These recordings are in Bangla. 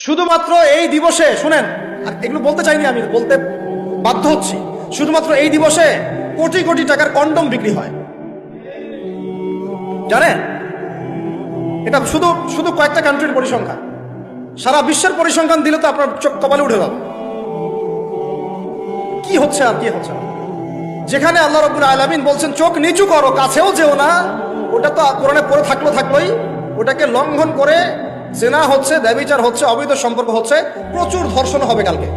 শুধুমাত্র এই দিবসে, শুনেন, আর এগুলো বলতে চাইনি আমি, বলতে বাধ্য হচ্ছি। শুধুমাত্র এই দিবসে কোটি কোটি টাকার কন্ডম বিক্রি হয়। জানেন? এটা শুধু শুধু কয়েকটা কান্ট্রির পরিসংখ্যান। সারা বিশ্বের পরিসংখ্যান দিলে তো আপনার চোখ কপালে উঠে যাবে। কি হচ্ছে আর কি হচ্ছে? যেখানে আল্লাহ রবুল আলমিন বলছেন, চোখ নিচু করো, কাছেও যেও না। ওটা তো কোরআনে পড়ে থাকল থাকলোই। ওটাকে লঙ্ঘন করে জেনা হচ্ছে, ব্যবিচার হচ্ছে, অবৈধ সম্পর্ক হচ্ছে, প্রচুর ধর্ষণ হবে কালকে।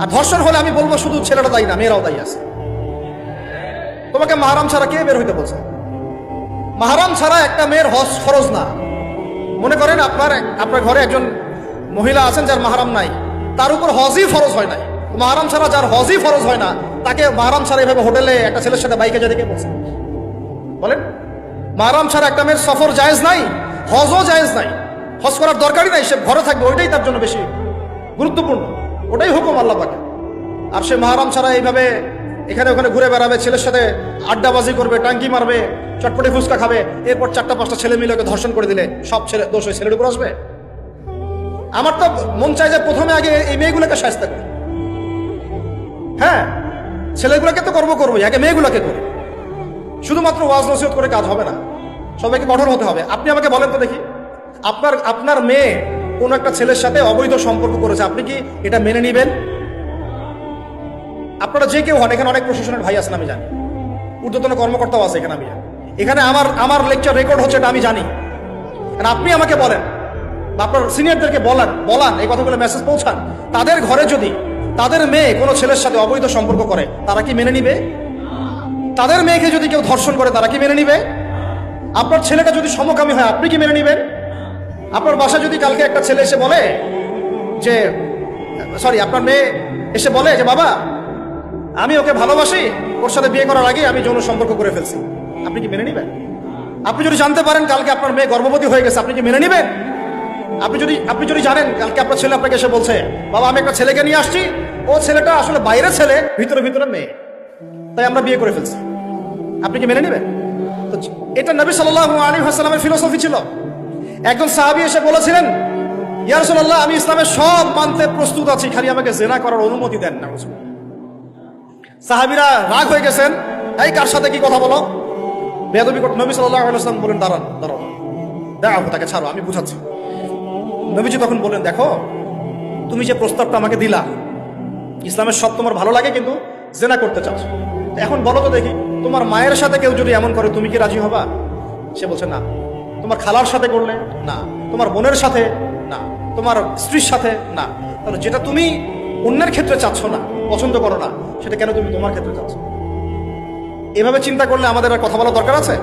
আর ধর্ষণ হলে আমি বলব শুধু ছেলেটা দায়ী না, মেয়েরাও দায়ী আছে। তোমাকে মাহারাম ছাড়া কে বের হইতে বলছে? মাহারাম ছাড়া একটা মেয়ের হজ ফরজ না। মনে করেন আপনার আপনার ঘরে একজন মহিলা আছেন যার মাহারাম নাই, তার উপর হজই ফরজ হয় নাই। মাহারাম ছাড়া যার হজই ফরজ হয় না, তাকে মাহারাম ছাড়া এইভাবে হোটেলে একটা ছেলের সাথে বাইকে যেতে কে বলছে। বলেন, মাহারাম ছাড়া একটা মেয়ের সফর জায়েজ নাই, হজও জায়েজ নাই। হজ করার দরকারই নাই, সে ঘরে থাকবে, ওইটাই তার জন্য বেশি গুরুত্বপূর্ণ। ওটাই হুকুম আল্লাহ পাকে আর সে মাহারাম ছাড়া এইভাবে এখানে ওখানে ঘুরে বেড়াবে, ছেলের সাথে আড্ডাবাজি করবে, টাঙ্কি মারবে, চটপটি ফুচকা খাবে, এরপর চারটা পাঁচটা ছেলে মিলে ওকে ধর্ষণ করে দিলে, সব ছেলে দোষ ওই ছেলের উপর আসবে? আমার তো মন চাই যে প্রথমে আগে এই মেয়েগুলোকে শাস্তা করি। হ্যাঁ ছেলেগুলোকে তো করব করবোই, আগে মেয়েগুলোকে করি। শুধুমাত্র ওয়াজ নসিহত করে কাজ হবে না, সবাইকে কঠোর হতে হবে। আপনি আমাকে বলেন তো দেখি। আপনার আপনার মেয়ে কোন একটা ছেলের সাথে অবৈধ সম্পর্ক করেছে, আপনি কি এটা মেনে নেবেন? আপনারা যে কেউ হন, এখানে অনেক প্রশাসনের ভাই আছেন, আমি জানি। ঊর্ধ্বতন কর্মকর্তাও আছে এখানে, আমি জানি। এখানে আমার আমার লেকচার রেকর্ড হচ্ছে এটা, আমি জানি। আপনি আমাকে বলেন, বা আপনার সিনিয়রদেরকে বলান বলান, এই কথাগুলো মেসেজ পৌঁছান। তাদের ঘরে যদি তাদের মেয়ে কোনো ছেলের সাথে অবৈধ সম্পর্ক করে, তারা কি মেনে নিবে? তাদের মেয়েকে যদি কেউ ধর্ষণ করে, তারা কি মেনে নিবে? আপনার ছেলেটা যদি সমকামী হয়, আপনি কি মেনে নেবেন? আপনার বাসায় যদি কালকে একটা ছেলে এসে বলে যে সরি আপনার মেয়ে এসে বলে যে, বাবা, আমি ওকে ভালোবাসি, ওর সাথে বিয়ে করার আগে আমি যৌন সম্পর্ক করে ফেলছি। আপনি কি মেনে নেবেন? আপনি যদি জানতে পারেন কালকে আপনার মেয়ে গর্ভবতী হয়ে গেছে, আপনি কি মেনে নেবেন? আপনি যদি আপনি যদি জানেন কালকে আপনার ছেলে আপনাকে এসে বলছে, বাবা, আমি একটা ছেলেকে নিয়ে আসছি, ও ছেলেটা আসলে বাইরে ছেলে, ভিতরে ভিতরে মেয়ে, তাই আমরা বিয়ে করে ফেলছি। আপনি কি মেনে নেবেন? তো এটা নবী সাল্লাহ আলী হাসালামের ফিলোসফি ছিল। একজন সাহাবি এসে বলেছিলেন ইয়ারসোল্লাহ আমি ইসলামের সব মানতে প্রস্তুত আছি, খালি আমাকে জেনা করার অনুমতি দেন না সাহাবিরা রাগ হয়ে গেছেন, এই কার সাথে কি কথা বলো? বেদবি নবী সাল্লাহ বলেন দাঁড়ান দাঁড়ান দেখো তাকে ছাড়ো, আমি বুঝাচ্ছি। নবীজি তখন বললেন, দেখো, তুমি যে প্রস্তাবটা আমাকে দিলা, ইসলামের সব তোমার ভালো লাগে, কিন্তু জেনা করতে চাচ্ছ এখন বলো তো দেখি, তোমার মায়ের সাথে কেউ যদি এমন করে, তুমি কি রাজি হবা? সে বলছে, না। তোমার খালার সাথে করলে? না। তোমার বোনের সাথে? না। তোমার স্ত্রীর সাথে? না। তাহলে যেটা তুমি অন্যের ক্ষেত্রে চাচ্ছ না, পছন্দ করো না, সেটা কেন তুমি তোমার ক্ষেত্রে চাচ্ছ? এভাবে চিন্তা করলে আমাদের আর কথা বলার দরকার আছে?